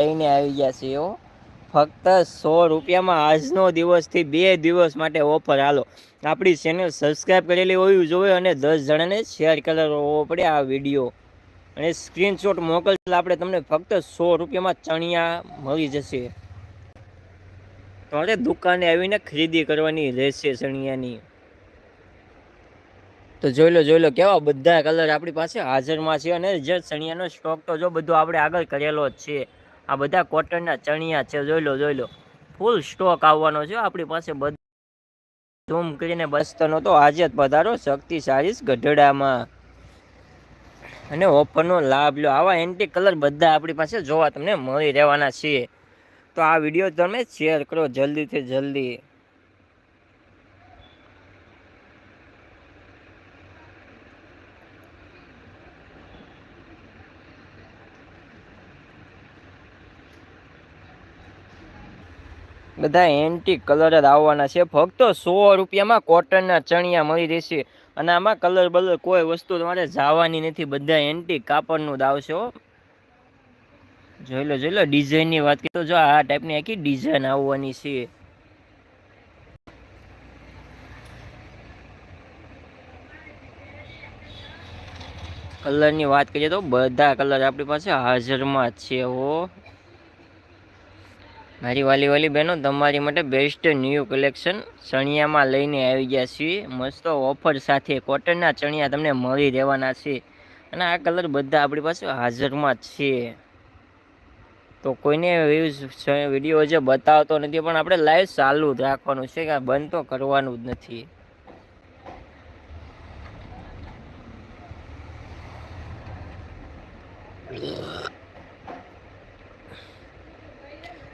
લઈને આવી ગયા છે એવો ફક્ત સો રૂપિયામાં આજનો દિવસથી બે દિવસ માટે ઓફર હાલો આપણી ચેનલ સબસ્ક્રાઈબ કરેલી હોવી જોઈએ અને દસ જણાને શેર કરવો પડે આ વીડિયો અને સ્ક્રીનશોટ મોકલતા આપણે તમને ફક્ત સો રૂપિયામાં ચણિયા મળી જશે. તમારે દુકાને આવીને ખરીદી કરવાની રહેશે ચણિયાની. તો જોઈ લો જોઈ લો, કેવા બધા કલર આપણી પાસે હાજરમાં છે અને જે ચણિયાનો સ્ટોક તો જો બધું આપણે આગળ કરેલો જ છે. આ બધા કોટનના ચણિયા છે, જોઈ લો જોઈ લો. ફૂલ સ્ટોક આવવાનો છે આપણી પાસે બધું ધૂમ કરીને બસ્તનો તો આજે જ પધારો શક્તિશાળી ગઢડામાં. અને ઓફરનો લાભ લો. આવા એન્ટી કલર બધા આપણી પાસે જોવા તમને મળી રહેવાના છે તો આ વીડિયો તમે શેર કરો જલ્દીથી જલ્દી. બધા એન્ટી કલર જ આવવાના છે. ફક્ત સો રૂપિયામાં કોટનના ચણિયા મળી રહેશે. અને આમાં કલર બલર કોઈ વસ્તુ તમારે જવાની નથી. બધા એન્ટી કાપડનું જ આવશે જોઈ લો જોઈ લો ડિઝાઇનની વાત કરીએ જો આ ટાઈપની આખી ડિઝાઇન આવવાની છે. કલરની વાત કરીએ તો બધા કલર આપણી પાસે હાજરમાં છે હો. મારી વાલી વાલી બહેનો, તમારી માટે બેસ્ટ ન્યૂ કલેક્શન ચણિયામાં લઈને આવી ગયા છીએ. મસ્ત ઓફર સાથે કોટનના ચણિયા તમને મળી રહેવાના છે. અને આ કલર બધા આપણી પાસે હાજરમાં જ છે. તો કોઈને વીડિયો જે બતાવતો નથી, પણ આપણે લાઈવ ચાલુ જ રાખવાનું છે કે બંધ તો કરવાનું જ નથી.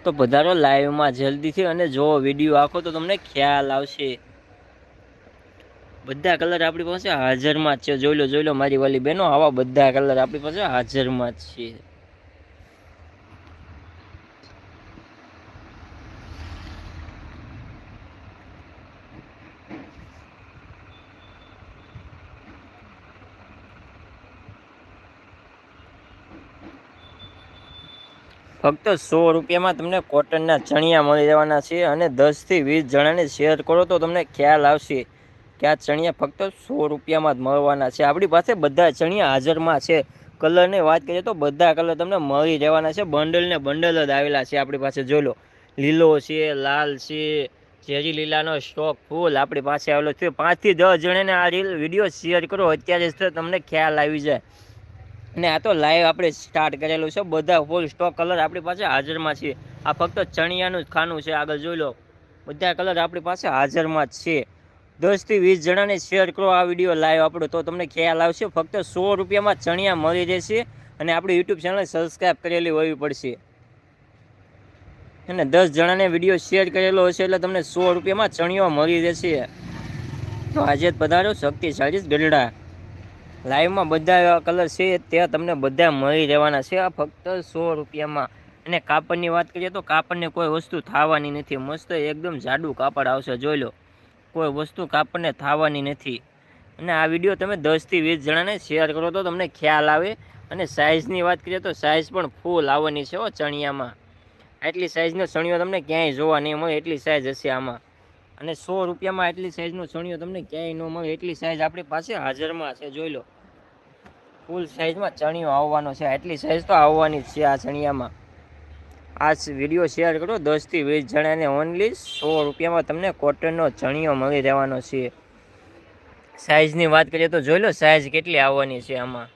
તો પધારો લાઈવમાં જલ્દીથી અને જો વીડિયો આખો તો તમને ખ્યાલ આવશે. બધા કલર આપણી પાસે હાજરમાં જ છે. જોઈ લો જોઈ લો મારી વાલી બહેનો, આવા બધા કલર આપણી પાસે હાજરમાં જ છે. ફક્ત સો રૂપિયામાં તમને કોટનના ચણિયા મળી જવાના છે અને દસથી વીસ જણાને શેર કરો તો તમને ખ્યાલ આવશે કે આ ચણિયા ફક્ત સો રૂપિયામાં જ મળવાના છે. આપણી પાસે બધા ચણિયા હાજરમાં છે. કલરની વાત કરીએ તો બધા કલર તમને મળી રહેવાના છે. બંડલ ને બંડલ જ આવેલા છે આપણી પાસે, જોઈ લો. લીલો છે, લાલ છે, ઝેરી લીલાનો સ્ટોક ફૂલ આપણી પાસે આવેલો છે. પાંચથી દસ જણાને આ રીલ વીડિયો શેર કરો, અત્યારે તમને ખ્યાલ આવી જાય. અને આ તો લાઈવ આપણે સ્ટાર્ટ કરેલું છે. બધા ફૂલ સ્ટોક કલર આપણી પાસે હાજરમાં છે. આ ફક્ત ચણિયાનું જ ખાનું છે. આગળ જોઈ લો. બધા કલર આપણી પાસે હાજરમાં જ છે. દસથી વીસ જણાને શેર કરો આ વીડિયો લાઈવ આપણો. તો તમને ખ્યાલ આવશે, ફક્ત સો રૂપિયામાં ચણિયા મળી રહેશે અને આપણી યુટ્યુબ ચેનલ સબસ્ક્રાઈબ કરેલી હોવી પડશે. અને દસ જણાને વીડિયો શેર કરેલો હશે એટલે તમને સો રૂપિયામાં ચણિયો મળી રહેશે. તો આજે જ પધારો શક્તિશાળી ગઢડા. લાઈવમાં બધા કલર છે, તે તમને બધા મળી રહેવાના છે. આ ફક્ત સો રૂપિયામાં. અને કાપડની વાત કરીએ તો કાપડને કોઈ વસ્તુ થવાની નથી. મસ્ત એકદમ જાડું કાપડ આવશે, જોઈ લો. કોઈ વસ્તુ કાપડને થવાની નથી. અને આ વીડિયો તમે દસથી વીસ જણાને શેર કરો તો તમને ખ્યાલ આવે. અને સાઇઝની વાત કરીએ તો સાઇઝ પણ ફૂલ આવવાની છે હો ચણિયામાં. આટલી સાઇઝનો ચણિયો તમને ક્યાંય જોવા નહીં મળે. એટલી સાઇઝ હશે આમાં. અને સો રૂપિયામાં એટલી સાઇઝનો ચણિયો તમને ક્યાંય ન મળે. એટલી સાઇઝ આપણી પાસે હાજરમાં છે, જોઈ લો. ફૂલ સાઇઝમાં ચણિયો આવવાનો છે. એટલી સાઇઝ તો આવવાની જ છે આ ચણિયામાં. આ વીડિયો શેર કરો. દસથી વીસ જણાને ઓનલી સો રૂપિયામાં તમને કોટનનો ચણિયો મળી રહેવાનો છે. સાઇઝની વાત કરીએ તો જોઈ લો સાઇઝ કેટલી આવવાની છે આમાં.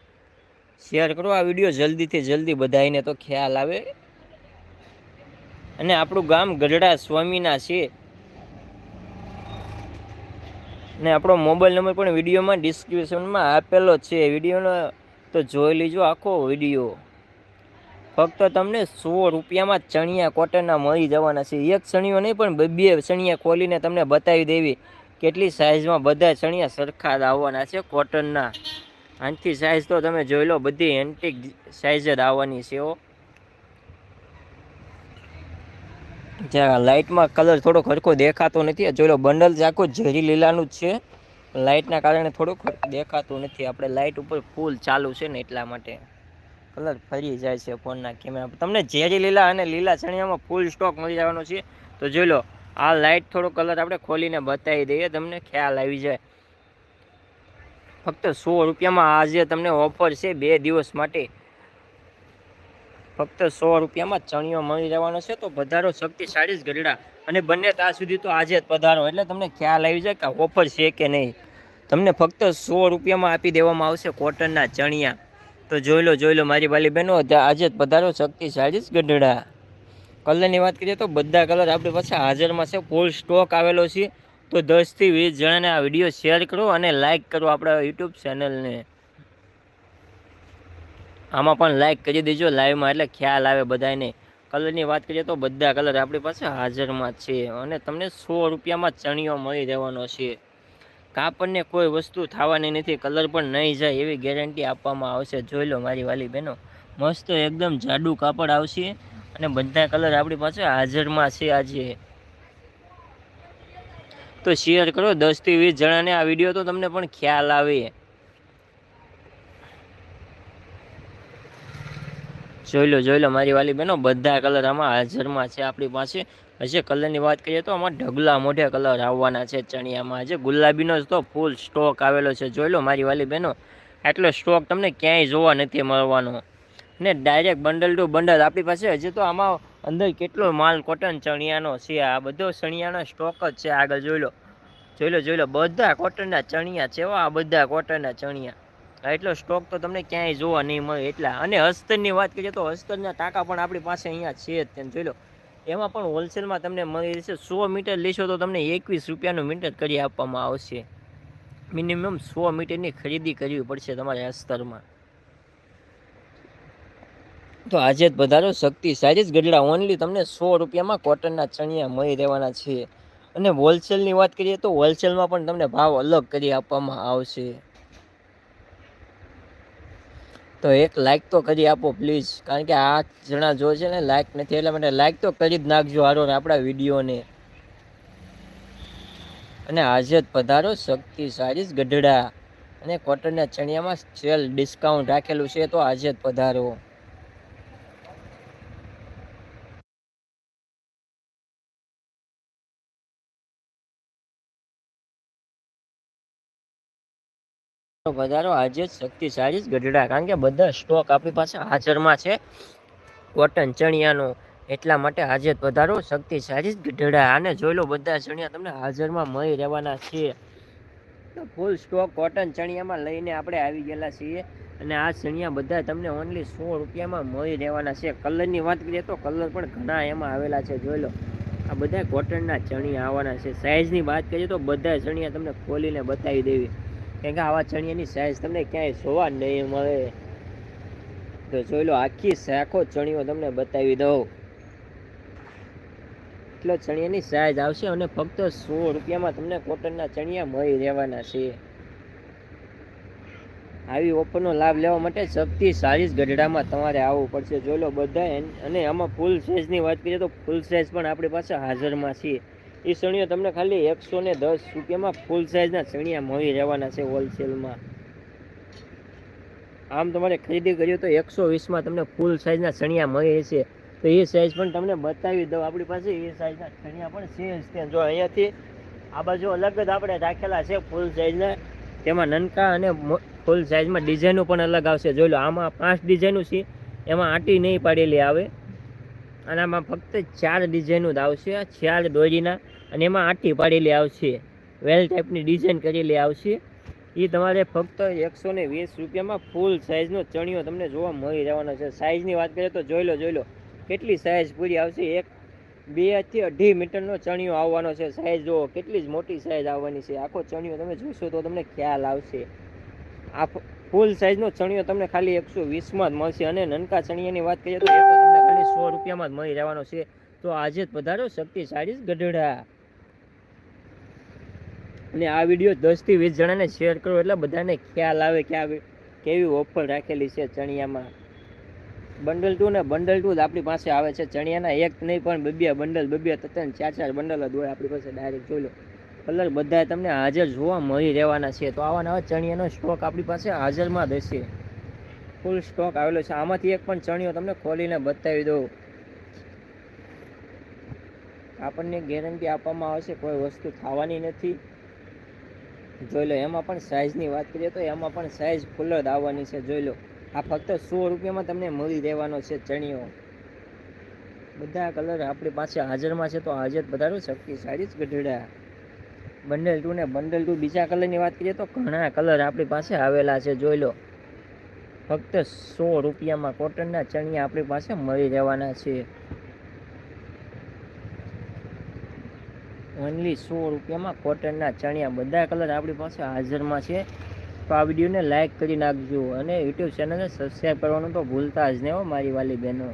શેર કરો આ વીડિયો જલ્દીથી જલ્દી બધાને તો ખ્યાલ આવે. અને આપણું ગામ ગઢડા સ્વામીના છે. ને આપણો મોબાઈલ નંબર પણ વિડીયોમાં ડિસ્ક્રિપ્શનમાં આપેલો છે. વિડીયોનો તો જોઈ લીજો આખો વીડિયો. ફક્ત તમને સો રૂપિયામાં ચણિયા કોટનના મળી જવાના છે. એક ચણિયો નહીં, પણ બે ચણિયા ખોલીને તમને બતાવી દેવી કેટલી સાઇઝમાં બધા ચણિયા સરખા જ આવવાના છે કોટનના. આનથી સાઇઝ તો તમે જોઈ લો, બધી એન્ટિક સાઇઝ જ આવવાની છે જ્યાં લાઇટમાં કલર થોડો ખરખો દેખાતો નથી. જોઈ લો, બંડલ આખું ઝેરી લીલાનું જ છે. લાઇટના કારણે થોડુંક દેખાતું નથી. આપણે લાઇટ ઉપર ફૂલ ચાલુ છે ને એટલા માટે. કલર ફરી જાય છે ફોનના કેમેરા તમને ઝેરી લીલા અને લીલા ચણિયામાં ફૂલ સ્ટોક મળી જવાનો છે. તો જોઈ લો, આ લાઇટ થોડો કલર આપણે ખોલીને બતાવી દઈએ, તમને ખ્યાલ આવી જાય. ફક્ત સો રૂપિયામાં આજે તમને ઓફર છે બે દિવસ માટે. ફક્ત સો રૂપિયામાં ચણિયો મળી રહેવાનો છે, તો પધારો શક્તિશાળી જ ગઢડા. અને બંને ત્યાં સુધી તો આજે જ પધારો. એટલે તમને ખ્યાલ આવી જાય કે ઓફર છે કે નહીં. તમને ફક્ત સો રૂપિયામાં આપી દેવામાં આવશે કોટનના ચણિયા. તો જોઈ લો જોઈ લો, મારી વાલી બહેનો, આજે જ પધારો શક્તિશાળી જ ગઢડા. કલરની વાત કરીએ તો બધા કલર આપણી પાસે હાજરમાં છે. ફૂલ સ્ટોક આવેલો છે. તો દસથી વીસ જણાને આ વીડિયો શેર કરો અને લાઇક કરો આપણા યુટ્યુબ ચેનલને. આમાં પણ લાઇક કરી દેજો લાઈવમાં એટલે ખ્યાલ આવે બધાને કલરની વાત કરીએ તો બધા કલર આપણી પાસે હાજરમાં છે. અને તમને સો રૂપિયામાં ચણિયો મળી રહેવાનો છે. કાપડને કોઈ વસ્તુ થવાની નથી કલર પણ નહીં જાય એવી ગેરંટી આપવામાં આવશે. જોઈ લો મારી વાલી બહેનો, મસ્ત એકદમ જાડું કાપડ આવશે અને બધા કલર આપણી પાસે હાજરમાં છે આજે. તો શેર કરો દસથી વીસ જણાને આ વીડિયો તો તમને પણ ખ્યાલ આવે. જોઈ લો જોઈ લો, મારી વાલી બહેનો, બધા કલર આમાં હાજરમાં છે આપણી પાસે. હશે કલરની વાત કરીએ તો આમાં ઢગલા મોઢે કલર આવવાના છે ચણિયામાં. હજે ગુલાબીનો જ તો ફૂલ સ્ટોક આવેલો છે. જોઈ લો, મારી વાલી બહેનો એટલો સ્ટોક તમને ક્યાંય જોવા નથી મળવાનો. ને ડાયરેક્ટ બંડલ ટુ બંડલ આપણી પાસે હજી તો આમાં અંદર કેટલો માલ કોટન ચણિયાનો છે. આ બધો ચણિયાનો સ્ટોક જ છે. આગળ જોઈ લો જોઈ લો જોઈ લો, બધા કોટનના ચણિયા છે આ બધા કોટનના ચણિયા. એટલો સ્ટોક તો તમને ક્યાંય જોવા નહીં મળે એટલા. અને અસ્તરની વાત કરીએ તો અસ્તરના ટાંકા પણ આપણી પાસે અહીંયા છે જ તેમ જોઈ લો. એમાં પણ હોલસેલમાં તમને મળી રહેશે. સો મીટર લેશો તો તમને એકવીસ રૂપિયાનું મીટર કરી આપવામાં આવશે. મિનિમમ સો મીટરની ખરીદી કરવી પડશે તમારે અસ્તરમાં તો આજે જ વધારો શક્તિ જ ગઢડા. ઓનલી તમને સો રૂપિયામાં કોટનના ચણિયા મળી રહેવાના છે. અને હોલસેલની વાત કરીએ તો હોલસેલમાં પણ તમને ભાવ અલગ કરી આપવામાં આવશે. તો એક લાઇક તો કરી આપો પ્લીઝ કારણ કે આ જણા જો છે ને લાઇક નથી, એટલા માટે લાઇક તો કરી જ નાખજો હારો આપણા વિડીયોને. અને આજે જ પધારો શક્તિ સારી જ ગઢડા. અને કોટનના ચણિયામાં સેલ ડિસ્કાઉન્ટ રાખેલું છે, તો આજે જ પધારો. વધારો, આજે જ શક્તિશાળી જ ગઢડા. કારણ કે બધા સ્ટોક આપણી પાસે હાજરમાં છે. કોટન ચણિયાનો એટલા માટે આજે જ વધારો, શક્તિશાળી જ ગઢડા. આને જોઈ લો બધા ચણિયા તમને હાજરમાં મળી રહેવાના છે. ફૂલ સ્ટોક કોટન ચણિયામાં લઈને આપણે આવી ગયેલા છીએ. અને આ ચણિયા બધા તમને ઓનલી સો રૂપિયામાં મળી રહેવાના છે. કલરની વાત કરીએ તો કલર પણ ઘણા એમાં આવેલા છે. જોઈ લો. આ બધા કોટનના ચણિયા આવવાના છે. સાઇઝની વાત કરીએ તો બધા ચણિયા તમને ખોલીને બતાવી દેવી. કે આવા ચણિયાની સાઇઝ તમને ક્યાંય જોવા નહીં મળે. તો જોઈ લો, આખી શાખો ચણિયો તમને બતાવી દઉં. એટલો ચણિયાની સાઇઝ આવશે અને ફક્ત સો રૂપિયામાં તમને કોટનના ચણિયા મળી રહેવાના છે. આવી ઓફરનો લાભ લેવા માટે શક્તિ સારી જ ગઢડામાં તમારે આવવું પડશે. જોઈ લો બધા અને આમાં ફૂલ સાઇઝની વાત કરીએ તો ફૂલ સાઇઝ પણ આપણી પાસે હાજરમાં છે. એ સણિયો તમને ખાલી એકસો ને દસ રૂપિયામાં ફૂલ સાઇઝના સણિયા મળી રહેવાના છે હોલસેલમાં આમ તમારે ખરીદી કરીએ તો એકસો વીસમાં તમને ફૂલ સાઇઝના સણિયા મળી છે તો એ સાઇઝ પણ તમને બતાવી દઉં. આપણી પાસે એ સાઇઝના સણિયા પણ છે જ જો અહીંયાથી આ બાજુ અલગ જ આપણે રાખેલા છે ફૂલ સાઇઝના તેમાં નનકા અને ફૂલ સાઇઝમાં ડિઝાઇનો પણ અલગ આવશે. જોઈ લો, આમાં પાંચ ડિઝાઇનો છે. એમાં આંટી નહીં પાડેલી આવે. અને આમાં ફક્ત ચાર ડિઝાઇનો જ આવશે ચાર દોરીના અને એમાં આટી પાડેલી આવશે. વેલ ટાઈપની ડિઝાઇન કરેલી આવશે. એ તમારે ફક્ત એકસો ને વીસ રૂપિયામાં ફૂલ સાઇઝનો ચણિયો તમને જોવા મળી જવાનો છે. સાઇઝની વાત કરીએ તો જોઈ લો જોઈ લો. કેટલી સાઇઝ પૂરી આવશે? એક બેથી અઢી મીટરનો ચણિયો આવવાનો છે. સાઇઝ જુઓ, કેટલી જ મોટી સાઇઝ આવવાની છે. આખો ચણિયો તમે જોશો તો તમને ખ્યાલ આવશે. આ ફૂલ સાઇઝનો ચણિયો તમને ખાલી એકસો વીસમાં જ મળશે. અને નનકા ચણિયાની વાત કરીએ તો સો રૂપિયામાં મળી રહેવાનો છે. તો આજે જ પધારો શક્તિશાળી ગઢડા. અને આ વીડિયો દસથી વીસ જણાને શેર કરો એટલે બધાને ખ્યાલ આવે કે આ કેવી ઓફર રાખેલી છે ચણિયામાં. બંડલ ટુ ને બંડલ ટુ જ આપણી પાસે આવે છે. ચણિયાના એક નહીં, પણ બબ્યા બંડલ બબ્યા ત્રણ, ચાર ચાર બંડલ જ હોય આપણી પાસે ડાયરેક્ટ જોઈ લો. કલર બધા તમને હાજર જોવા મળી રહેવાના છે. તો આવા નવા ચણિયાનો સ્ટોક આપણી પાસે હાજરમાં જ હશે. ફૂલ સ્ટોક આવેલો છે. આમાંથી એક પણ ચણિયો તમને ખોલીને બતાવી દઉં. આપણને ગેરંટી આપવામાં આવશે, કોઈ વસ્તુ થવાની નથી. જોઈ લો, એમાં પણ સાઇઝની વાત કરીએ તો એમાં પણ સાઇઝ ફૂલ જ આવવાની છે. જોઈ લો, આ ફક્ત સો રૂપિયામાં તમને મળી રહેવાનો છે ચણિયો. બધા કલર આપણી પાસે હાજરમાં છે તો હાજર વધારો શક્તિશાળી જ ગઢડા. બંડલ ટુ ને બંડલ ટુ બીજા કલરની વાત કરીએ તો ઘણા કલર આપણી પાસે આવેલા છે. જોઈ લો ફક્ત સો રૂપિયામાં કોટનના ચણિયા આપણી પાસે મળી રહેવાના છે. ઓનલી સો રૂપિયામાં કોટનના ચણિયા. બધા કલર આપણી પાસે હાજરમાં છે. તો આ વિડીયોને લાઇક કરી નાખજો અને યુટ્યુબ ચેનલને સબસ્ક્રાઈબ કરવાનું તો ભૂલતા જ નહીં હો, મારી વાલી બહેનો.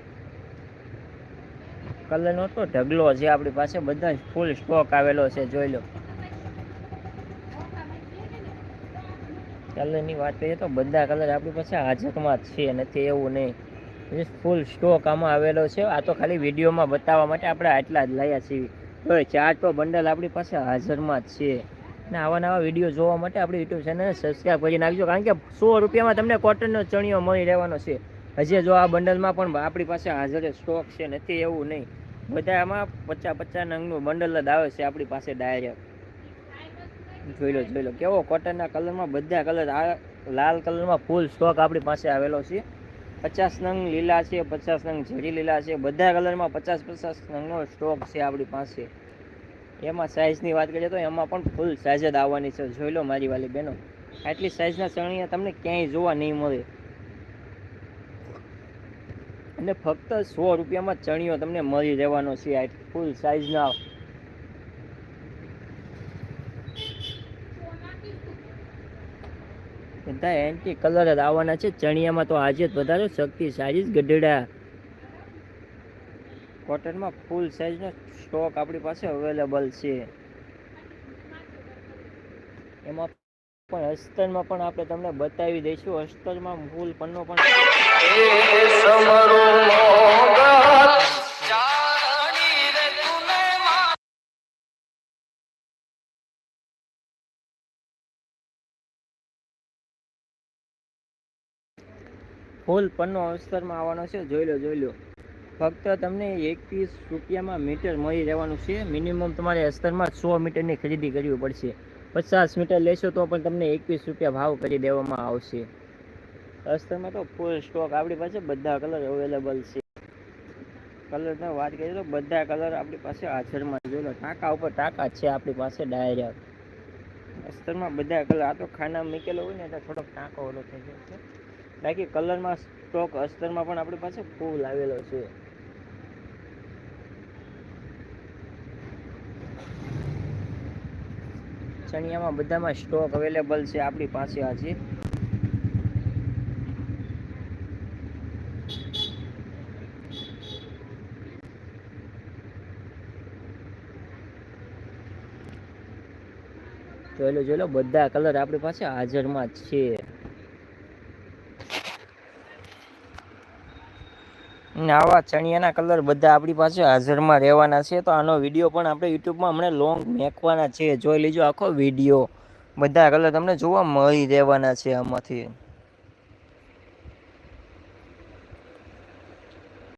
કલરનો તો ઢગલો છે આપણી પાસે. બધા ફૂલ સ્ટોક આવેલો છે, જોઈ લો. કલરની વાત કરીએ તો બધા કલર આપણી પાસે હાજરમાં છે નથી એવું નહીં. ફૂલ સ્ટોક આમાં આવેલો છે. આ તો ખાલી વિડીયોમાં બતાવવા માટે આપણે આટલા જ લાયા છીએ. તો ચાર તો બંડલ આપણી પાસે હાજરમાં જ છે. અને આવા નવા વીડિયો જોવા માટે આપણે યુટ્યુબ ચેનલને સબસ્ક્રાઈબ કરી નાખજો, કારણ કે સો રૂપિયામાં તમને કોટનનો ચણિયો મળી રહેવાનો છે. હજી જો આ બંડલમાં પણ આપણી પાસે હાજર સ્ટોક છે નથી એવું નહીં. બધા આમાં પચાસ પચાસ નંગનું બંડલ જ આવે છે આપણી પાસે ડાયરેક્ટ જોઈ લો જોઈ લો. કેવો કોટનના કલરમાં બધા કલર આ લાલ કલરમાં ફૂલ સ્ટોક આપણી પાસે આવેલો છે. પચાસ નંગ લીલા છે, પચાસ નંગ ઝેરી લીલા છે. બધા કલરમાં પચાસ પચાસ નંગનો સ્ટોક છે આપણી પાસે. એમાં સાઇઝની વાત કરીએ તો એમાં પણ ફૂલ સાઇઝ જ આવવાની છે. જોઈ લો મારી વાલી બહેનો. આટલી સાઇઝના ચણિયા તમને ક્યાંય જોવા નહીં મળે. અને ફક્ત સો રૂપિયામાં ચણિયો તમને મળી રહેવાનો છે. આટલી ફૂલ સાઇઝના બધા એન્ટી કલર જ આવવાના છે. ચણિયામાં તો આજે જ વધારે શક્તિશાળી જ ગઢડા. કોટનમાં ફૂલ સાઇઝનો સ્ટોક આપણી પાસે અવેલેબલ છે. એમાં પણ અસ્તરમાં પણ આપણે તમને બતાવી દઈશું. અસ્તરમાં ફૂલ પન્નો પણ ફૂલ પન્નો અસ્તરમાં આવવાનો છે. જોઈ લો જોઈ લો. ફક્ત તમને એકવીસ રૂપિયામાં મીટર મળી રહેવાનું છે. મિનિમમ તમારે અસ્તરમાં સો મીટરની ખરીદી કરવી પડશે. પચાસ મીટર લેશો તો પણ તમને એકવીસ રૂપિયા ભાવ કરી દેવામાં આવશે. અસ્તરમાં તો ફૂલ સ્ટોક આપણી પાસે બધા કલર અવેલેબલ છે. કલરની વાત કરીએ તો બધા કલર આપણી પાસે હાજરમાં જોઈ લો, ટાંકા ઉપર ટાંકા છે આપણી પાસે ડાયરેક્ટ અસ્તરમાં બધા કલર આ તો ખાના મૂકેલો હોય ને એટલે થોડોક ટાંકો ઓલો થઈ જાય છે. બાકી કલરમાં સ્ટોક અસ્તરમાં પણ આપણી પાસે ફૂલ આવેલો છે. ચણિયામાં બધામાં સ્ટોક અવેલેબલ છે આપણી પાસે આજે. જોઈ લો જોઈ લો બધા કલર આપણી પાસે હાજરમાં જ છે. અને આવા ચણિયાના કલર બધા આપણી પાસે હાજરમાં રહેવાના છે, તો આનો વીડિયો પણ આપણે યુટ્યુબમાં હમણાં લોંગ મેકવાના છે. જોઈ લીજો આખો વીડિયો. બધા કલર તમને જોવા મળી રહેવાના છે આમાંથી.